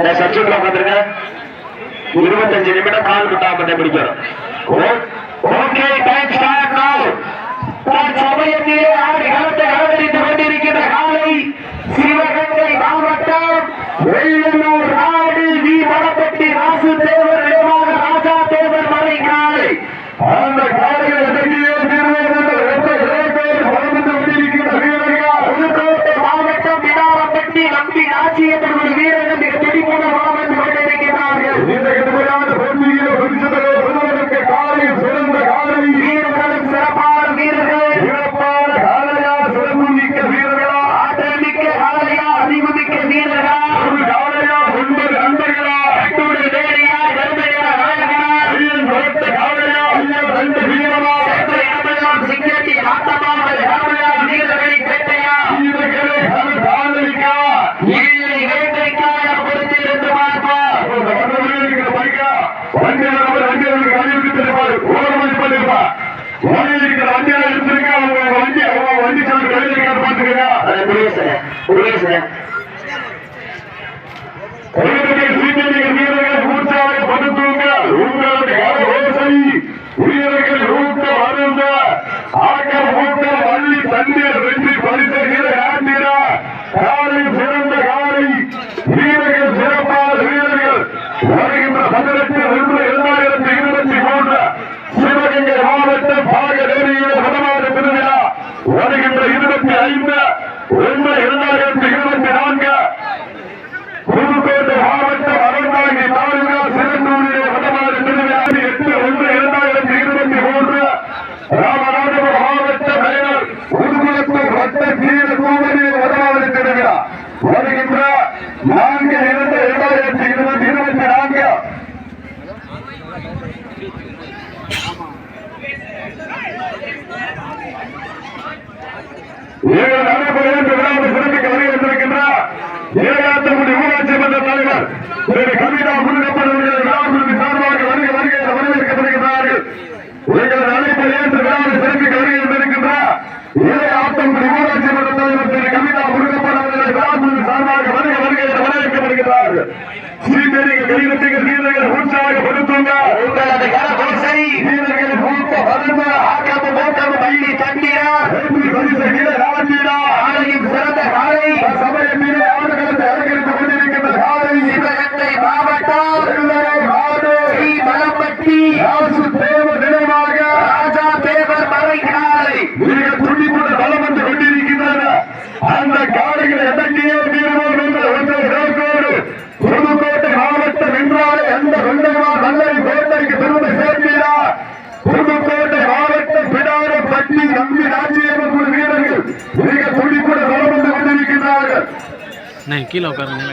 நான் சச்சுக்குள்ள உட்காந்துருக்கேன் இருபத்தஞ்சு நிமிடம் கால் குட்டாமத்தை பிடிக்கணும் ஓகே டைம் ஸ்டார்ட் நாவ் தன் சமயத்திலே ஆடு களத்தை அலங்கரித்துக் கொண்டிருக்கின்ற காலை சிவகங்கை மாவட்டம் வெள்ளலூர் வண்டி வருகின்ற இருபத்தி ஐந்து ஒன்று இரண்டாயிரத்தி இருபத்தி நான்கு தலைவர். உங்களுடைய சார்பாக வருகை வருகை வரவேற்கப்படுகிறார்கள். உங்களது அழைப்பை ஏற்று விழாவை சிறப்பிக்க வருகை இருந்திருக்கின்றார் இதை ஆட்டம் ஊராட்சி மன்ற தலைவர் திரு கவிதா முருகப்பன் அவர்களை விழாவிற்கு சார்பாக வருகை வருகை வரவேற்கப்படுகிறார்கள். नहीं किलो कर नहीं।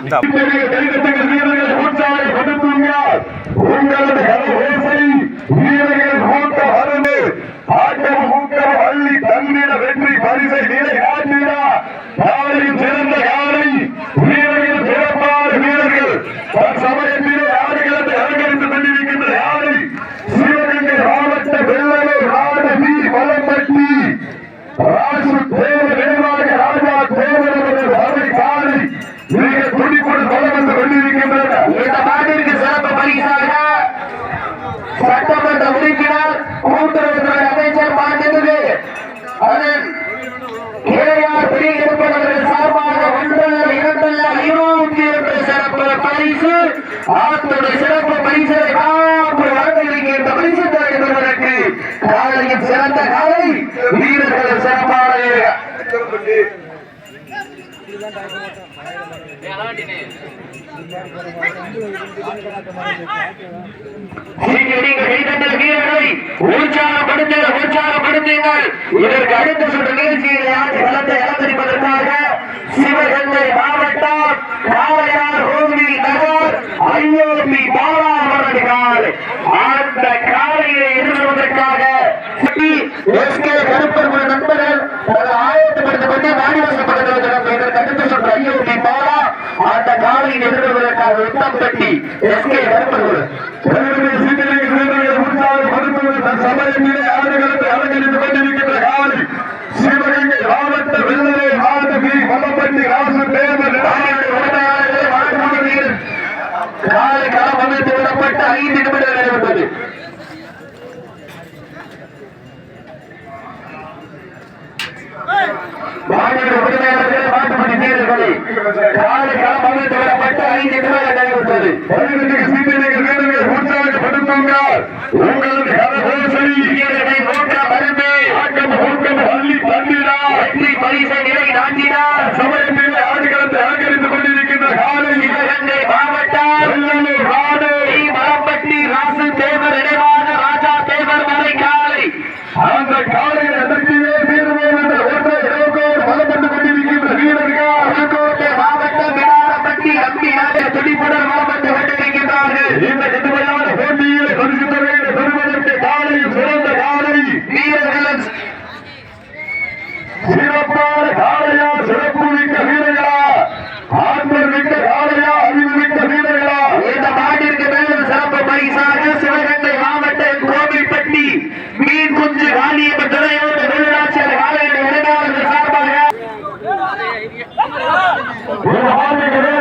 உற்சாகப்படுத்துங்கள் உற்சாகப்படுத்துங்கள் இதற்கு அடுத்த சுற்று நிகழ்ச்சியில் களத்தை அலங்கரிப்பதற்காக சிவகங்கை மாவட்டம் காளையார் கோவில் நகர் ஐஓபி பாலா அவர்கள் அந்த காளையை எதிர்கொள்வதற்காக எஸ் கே கருப்பர் நண்பர்கள் ஆயத்தப்படுத்தப்பட்ட நாடிவாசப்பட்ட கண்ணுக்குட்டி போனா அந்த காலையில் எதிர்கொள்வதற்காக உத்தம் பெட்டி எஸ் கே கருப்பர்கள் சமயம் அலங்கரித்து Obrigado.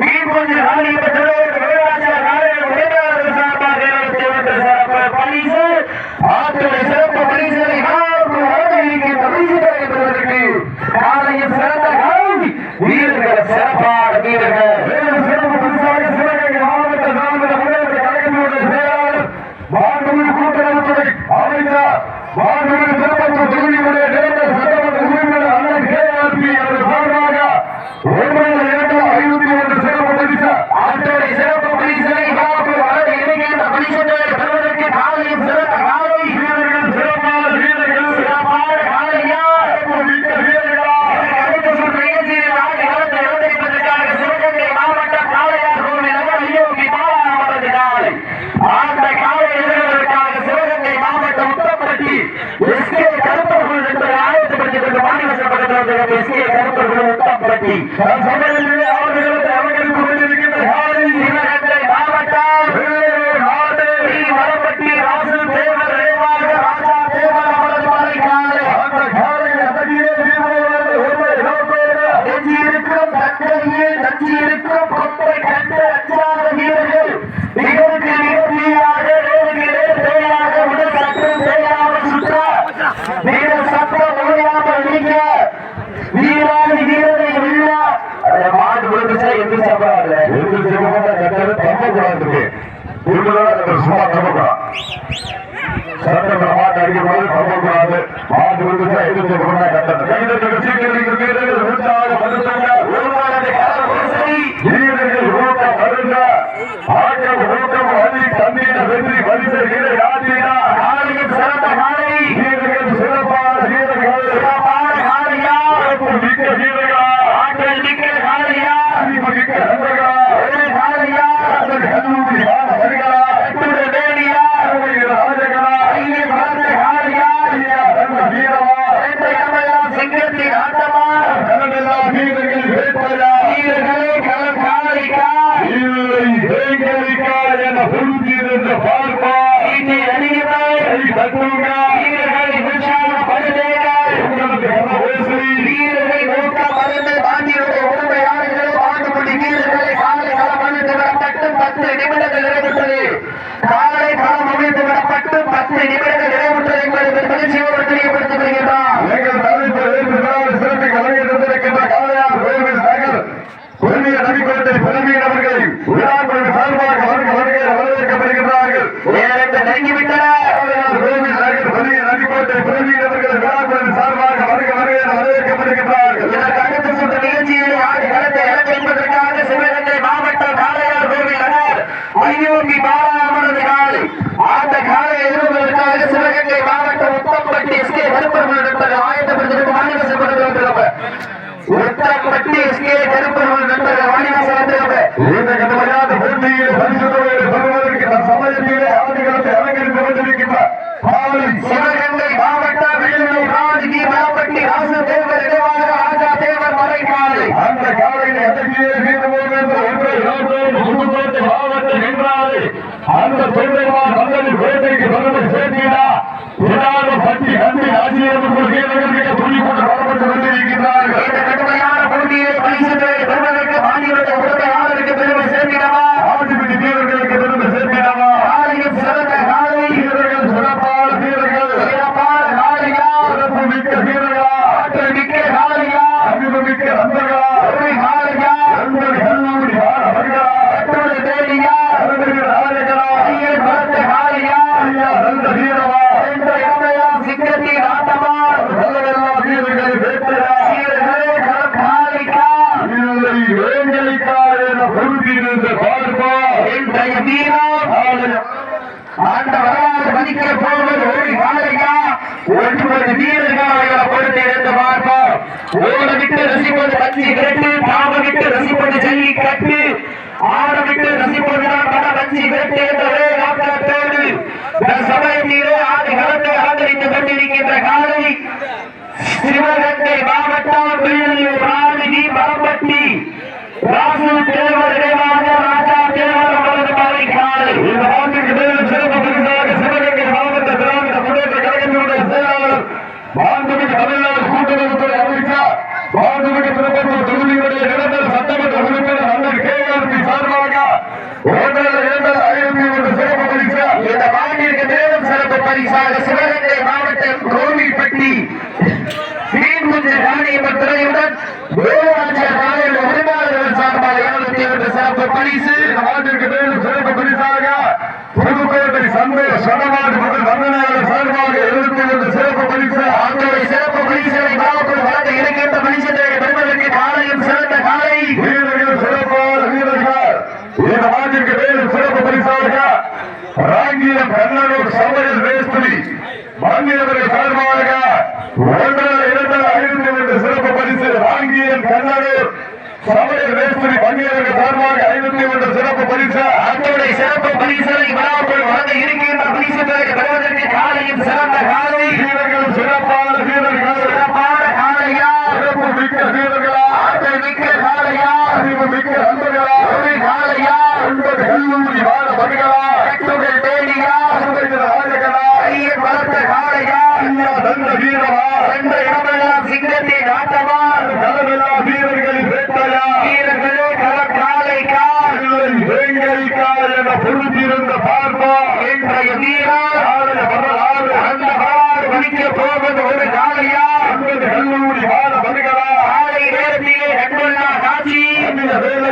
நீர் கொஞ்சம் வீரர்கள் ஊக்கம் அருங்க ஆக்கம் ஊக்கம் வழி தண்ணீர் வெற்றி வலித்த வீரர் யார்? পয়লা ஓடவிட்டு ரசிப்பது பஞ்சு கட்டு தாமவிட்டு ரசிப்பது ஜல்லி கட்டு. ஆடவிட்டு ரசிப்பது பட பஞ்சு கட்டு என்ற ஒரே நாட்டத்தோடு சமயத்திலே ஆண்டு கலந்து ராஜா அந்த பரிசு நாட்டிற்கு மேலும் சிறப்பு பரிசாக புதுக்கோட்டை சந்தை சடநாடு முதல் வந்தனாளர் சார்பாக எழுபத்தி ஒன்று சிறப்பு பரிசு. அத்தோடைய சிறப்பு பரிசு அத்தோடைய சிறப்பு பரிசுகளை விழாவுக்குள் வழங்க இருக்கின்ற பரிசு பெற பெறுவதற்கு காலையில் சிறந்த காலை. வீரர்கள் சிறப்பான வீரர்கள். சிறப்பான காலையா? சிறப்பு மிக்க வீரர்களா? அத்தை மிக்க காலையா? அறிவு மிக்க அன்பர்களா காலையா? என்பது கல்லூரி வாழ வருகிறா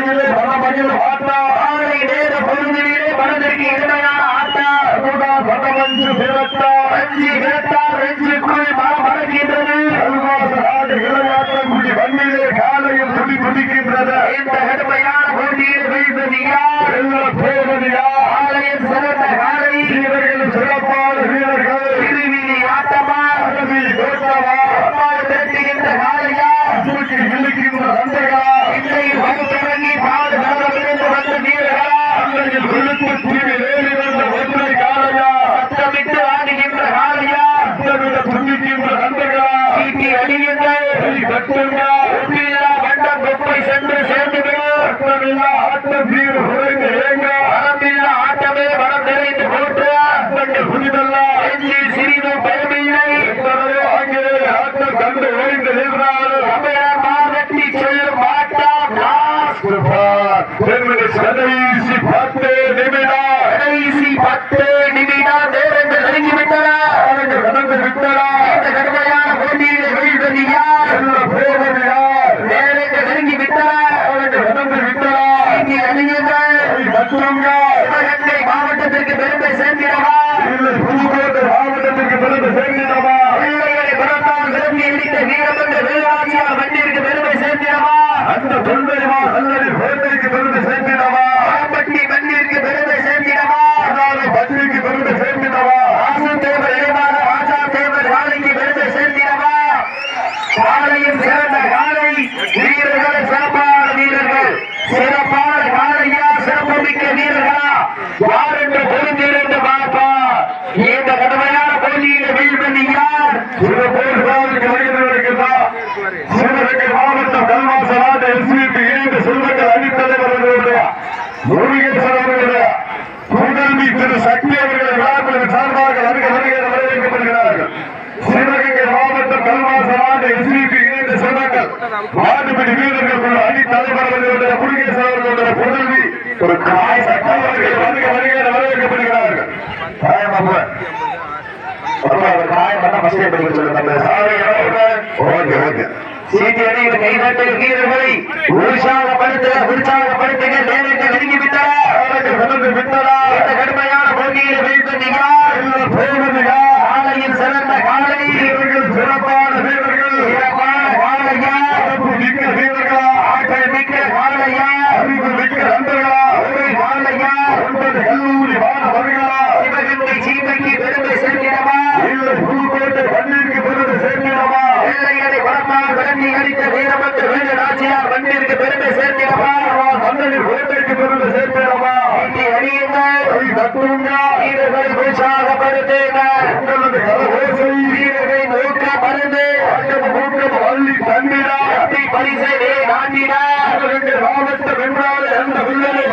காலேஜிலே பரமபடியில் ஆட்டா ஆதரை நேர பொருந்திலே மனதிற்கு இளமையான ஆட்டா கூட பட்டமஞ்சு பிறத்தா அஞ்சு பிறத்தா ரெஞ்சு திருப்பூர் பிரிவில் ஏறி வந்த ஒற்றை காலையா? மாவட்டத்திற்கு பெருமை சேர்க்கிறவா மாவட்டத்திற்கு பெருமை சேர்க்கிறவா விரும்பி இடித்த வீரமன்ற வேலாட்சியார் மண்ணிற்கு பெருமை சேர்க்கிறவா அந்த தொண்டை அல்லது பெருமைக்கு பெருமை Yeah. ஆச்சரியப்பட்டு சொல்லப்பட்ட ஓகே ஓகே. சீட்டி அடியில் கைதட்டல் வீரர்களை உற்சாகப்படுத்த உற்சாகப்படுத்துங்க. நேரத்தை நெருங்கி விட்டதா அவர்கள் விட்டதா இந்த கடுமையான போட்டியில் வீழ்த்துகிறார் ஆலையில் சிறந்த காலை. எல்லா வீரர்கள் உற்சாகப்படுத்துங்க வீரர்களை நோக்கப்படுது நோக்கம் வள்ளி தந்திடா பரிசை நாட்டிடா ராமத்தை வென்றால் எந்த தமிழ்நாடு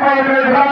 மாநில